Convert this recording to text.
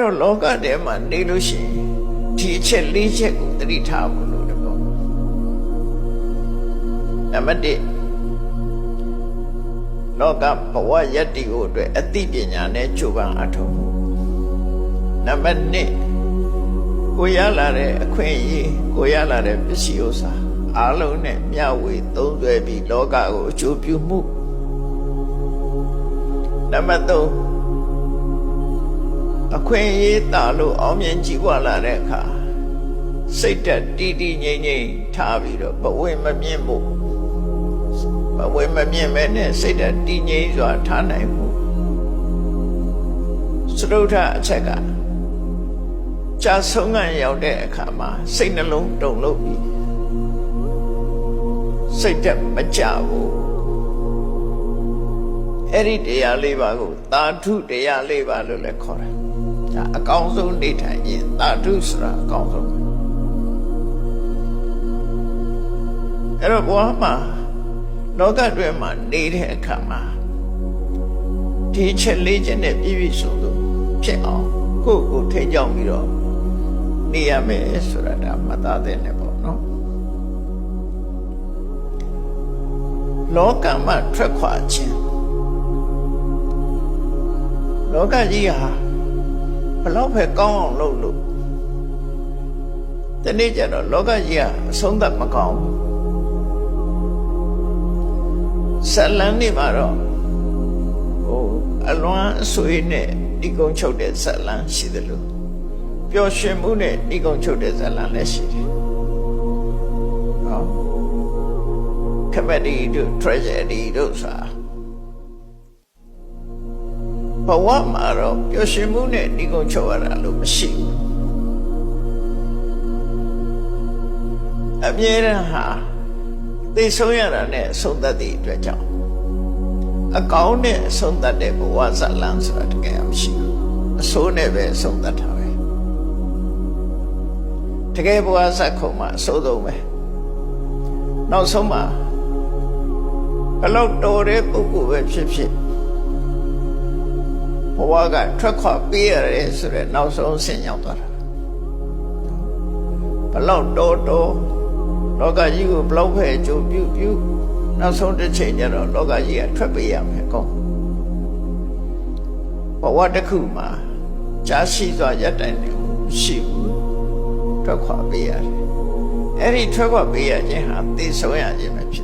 တော့လောကထဲမှာနေလို့ရှိရင်ဒီအချက်လေးချက်ကိုသတိထားဖို့လိုတယ်ပေါ့နံပါတ်1လောကဘဝယတ္တိကိုအတွက်အသိပညာနဲ့ကြိုးပမ်းအထောက်မှုနံပါတ်2ကိုရလာတဲ့အခွင့်အရေးကိုရလာတဲ့ပစ္စည်းဥစ္စာအားလုံးနဲ့မျှဝေသုံးစွဲပြီးလောကကိုအကျိုးပြုမှုနံပါတ်3 အခွင့်အရေးတာလို့အောင်မြင်ကြည်ပွားလာတဲ့အခါစိတ်တက်တီးတီးငြိမ်ငြိမ်ထားပြီးတော့ဘဝင်မမြင့်ဖို့ဘဝင်မမြင့်မဲနဲ့စိတ်တက်တီးငြိမ်စွာထားနိုင်မှုစရုထအချက်ကကြာဆုံးငံရောက်တဲ့အခါမှာစိတ်နှလုံးတုန်လို့ပြီးစိတ်တက်မကြဘူး အဲ့ဒီတရားလေးပါကိုသာဓုတရားလေးပါလို့လည်းခေါ်တယ်ဒါအကောင်းဆုံးနေထိုင်ရင်သာဓုဆိုတာအကောင်းဆုံးအဲ့တော့ဘဝမှာလောကတွင်းမှာနေတဲ့အခါမှာဒီချက်လေးချက်နဲ့ပြည့်ပြည့်စုံစုံဖြစ်အောင်ကိုယ့်ကိုယ်ထိတ်ကြောက်ပြီးတော့နေရမယ်ဆိုတာဒါမှတ်သားတဲ့နေပေါ့နော်လောကမှာထွက်ခွာခြင်း လောကကြီးဟာဘလောက်ပဲကောင်းအောင်လုပ်လို့ဒီနေ့ကျတော့လောကကြီးကအဆုံးသတ်မကောင်းဘူးဇလန်းနေမှာတော့ဟိုအလွမ်းအဆွေးနဲ့ဒီကုန်းချုပ်တဲ့ဇလန်းရှိတယ်လို့ပျော်ရွှင်မှုနဲ့ဒီကုန်းချုပ်တဲ့ဇလန်းလည်းရှိတယ်ဟော comedy တို့ tragedy တို့ဆိုတာ ဘဝမှာတော့ပျော်ရွှင်မှုနဲ့ဒီကုန်းချုပ်ရတာလို့မရှိဘူးအမြဲတမ်းဟာသိဆုံးရတာနဲ့အဆုံးသတ်တဲ့အတွက်ကြောင့်အကောင်းနဲ့အဆုံးသတ်တဲ့ဘဝဇာလန်းဆိုတာတကယ်မရှိဘူးအဆိုးနဲ့ပဲအဆုံးသတ်တာပဲတကယ်ဘဝဇာခုံမှာအဆိုးဆုံးပဲနောက်ဆုံးမှာဘလောက်တော်တဲ့ပုဂ္ဂိုလ်ပဲဖြစ်ဖြစ် ဘဝကထွက်ခွာပေးရတယ်ဆိုတဲ့နောက်ဆုံးဆင့်ရောက်သွားတာဘလောက်တော်တော်လောကကြီးကိုဘလောက်ပဲအကျိုးပြုပြုနောက်ဆုံးတစ်ချိန်ကျတော့လောကကြီးကထွက်ပေးရမယ်ကောဘဝတစ်ခုမှာကြာရှိစွာရပ်တိုင်နေမှုရှိဘူးထွက်ခွာပေးရတယ်အဲ့ဒီထွက်ခွာပေးရခြင်းဟာသိဆုံးရခြင်းပဲဖြစ်